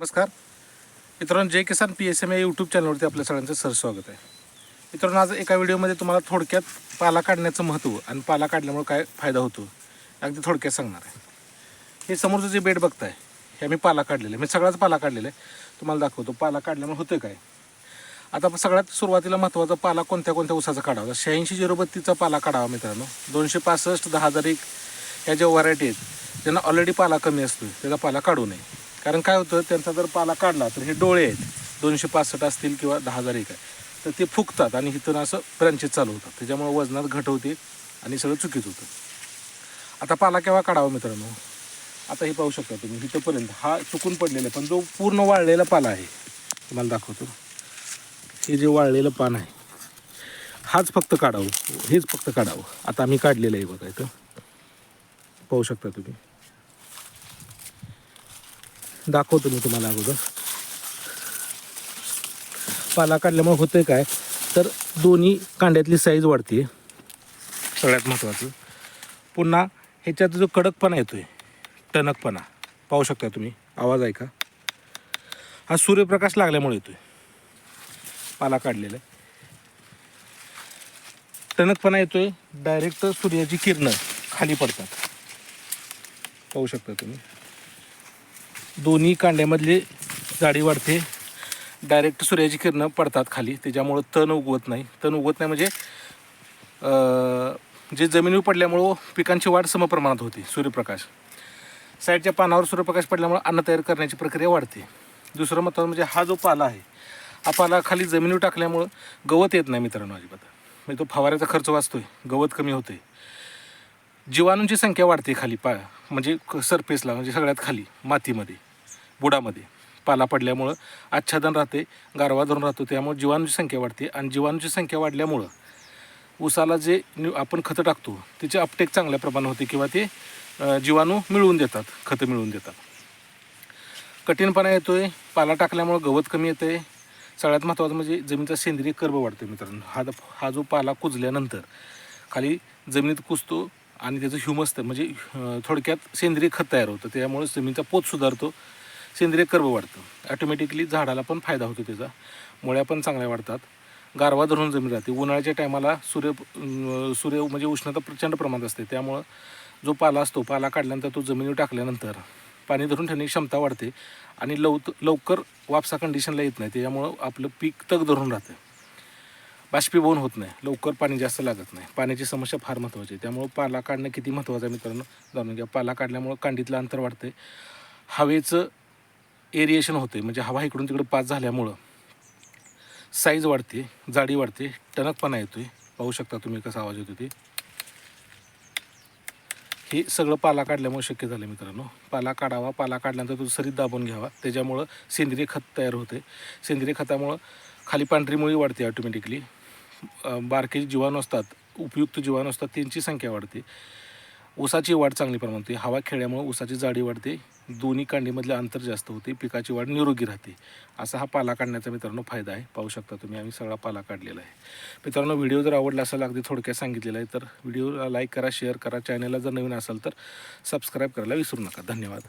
नमस्कार. मित्रांनो जय किसान पी एस एम या यूट्यूब चॅनलवरती आपल्या सगळ्यांचं सरस्वागत आहे. मित्रांनो आज एका व्हिडिओमध्ये तुम्हाला थोडक्यात पाला काढण्याचं महत्त्व आणि पाला काढल्यामुळे काय फायदा होतो अगदी थोडक्यात सांगणार आहे. हे समोरचं जे बेड बघताय हे आम्ही पाला काढलेलं आहे. मी सगळाच पाला काढलेला आहे. तुम्हाला दाखवतो पाला काढल्यामुळे होतं काय? आता आपण सगळ्यात सुरुवातीला महत्त्वाचा पाला कोणत्या कोणत्या उसाचा काढावा? शहाऐंशी झिरो बत्तीचा पाला काढावा मित्रांनो. दोनशे पासष्ट दहा हजार एक ह्या ज्या व्हरायटी आहेत त्यांना ऑलरेडी पाला कमी असतो त्याचा पाला काढू नये. कारण काय होतं त्यांचा जर पाला काढला तर हे डोळे आहेत. दोनशे पासष्ट असतील किंवा दहा हजार एक आहे. तर ते फुगतात आणि इथून असं ब्रँचेस चालू होतात त्याच्यामुळे वजनात घट होते आणि सगळं चुकीत होतं. आता पाला केव्हा काढावा मित्रांनो? आता हे पाहू शकता तुम्ही इथंपर्यंत. हा चुकून पडलेला आहे पण जो पूर्ण वाळलेला पाला आहे तुम्हाला दाखवतो. हे जे वाळलेलं पान आहे हाच फक्त काढावं. हेच फक्त काढावं. आता आम्ही काढलेलं आहे बघा इथं. पाहू शकता तुम्ही. दाखवतो मी तुम्हाला अगोदर. पाला काढल्यामुळे होतंय काय? तर दोन्ही कांड्यातली साईज वाढते सगळ्यात महत्त्वाचं पुन्हा ह्याच्यात जो कडकपणा येतो आहे टणकपणा. पाहू शकता तुम्ही आवाज ऐका हा सूर्यप्रकाश लागल्यामुळे येतो आहे पाला काढलेला आहे. टणकपणा आहे डायरेक्ट सूर्याची किरणं खाली पडतात. पाहू शकता तुम्ही. दोन्ही कांड्यामधली जाडी वाढते. डायरेक्ट सूर्याची किरणं पडतात खाली. त्याच्यामुळं तण उगवत नाही. तण उगवत नाही म्हणजे जे जमिनीवर पडल्यामुळं पिकांची वाढ समप्रमाणात होते सूर्यप्रकाश. साईडच्या पानावर सूर्यप्रकाश पडल्यामुळं अन्न तयार करण्याची प्रक्रिया वाढते. दुसरं महत्त्वाचं म्हणजे हा जो पाला आहे हा पाला खाली जमिनीवर टाकल्यामुळं गवत येत नाही मित्रांनो अजिबात. म्हणजे तो फवाऱ्याचा खर्च वाचतोय. गवत कमी होते जीवाणूंची संख्या वाढते खाली पा म्हणजे सरफेसला म्हणजे सगळ्यात खाली मातीमध्ये बुडामध्ये. पाला पडल्यामुळं आच्छादन राहते गारवा धरून राहतो त्यामुळे जीवाणूची संख्या वाढते. आणि जीवाणूची संख्या वाढल्यामुळं उसाला जे न्यू- आपण खतं टाकतो त्याचे अपटेक चांगल्या प्रमाणात होते किंवा ते जीवाणू मिळवून देतात खतं मिळवून देतात. कठीणपणा येतो आहे पाला टाकल्यामुळं गवत कमी येतंय सगळ्यात महत्त्वाचं म्हणजे जमिनीचा सेंद्रिय कर्ब वाढतो मित्रांनो. हा हा जो पाला कुजल्यानंतर खाली जमिनीत कुजतो आणि त्याचं ह्युमस तर म्हणजे थोडक्यात सेंद्रिय खत तयार होतं. त्यामुळे जमिनीचा पोत सुधारतो सेंद्रिय कर्ब वाढतं. ॲटोमॅटिकली झाडाला पण फायदा होतो त्याचा. मुळ्या पण चांगल्या वाढतात. गारवा धरून जमीन राहते. उन्हाळ्याच्या टायमाला सूर्य सूर्य म्हणजे उष्णता प्रचंड प्रमाणात असते. त्यामुळं जो पाला असतो पाला काढल्यानंतर तो जमिनीवर टाकल्यानंतर पाणी धरून ठेवण्याची क्षमता वाढते आणि लवत लवकर वापसा कंडिशनला येत नाही. त्याच्यामुळं आपलं पीक तग धरून राहतं. बाष्पीभवन होत नाही. लवकर पाणी जास्त लागत नाही. पाण्याची समस्या फार महत्त्वाची आहे. त्यामुळं पाला काढणं किती महत्त्वाचं आहे मित्रांनो? जाणून घ्या. पाला काढल्यामुळं कांडीतलं अंतर वाढते हवेचं एरिएशन होते म्हणजे हवा इकडून तिकडे पास झाल्यामुळं साईज वाढते जाडी वाढते टणकपणा येतो आहे पाहू शकता तुम्ही कसा आवाज येतो ते. हे सगळं पाला काढल्यामुळे शक्य झालं मित्रांनो. पाला काढावा. पाला काढल्यानंतर तो सरीत दाबून घ्यावा. त्याच्यामुळं सेंद्रिय खत तयार होते सेंद्रिय खतामुळं खाली पांढरी मुळी वाढते ऑटोमॅटिकली बारके जीवाणू असतात उपयुक्त जीवाणू असतात त्यांची संख्या वाढते. ऊसाची वाढ चांगली प्रमाणात होते. हवा खेळल्यामुळे ऊसाची जाडी वाढते. दोन्ही कांडीमधले अंतर जास्त होते. पिकाची वाढ निरोगी राहते. असा हा पाला काढण्याचा मित्रांनो फायदा आहे. पाहू शकता तुम्ही आम्ही सगळा पाला काढलेला आहे. मित्रांनो व्हिडिओ जर आवडला असेल अगदी थोडक्यात सांगितलेला आहे तर व्हिडिओला लाईक करा शेअर करा. चॅनलला जर नवीन असाल तर सबस्क्राईब करायला विसरू नका. धन्यवाद.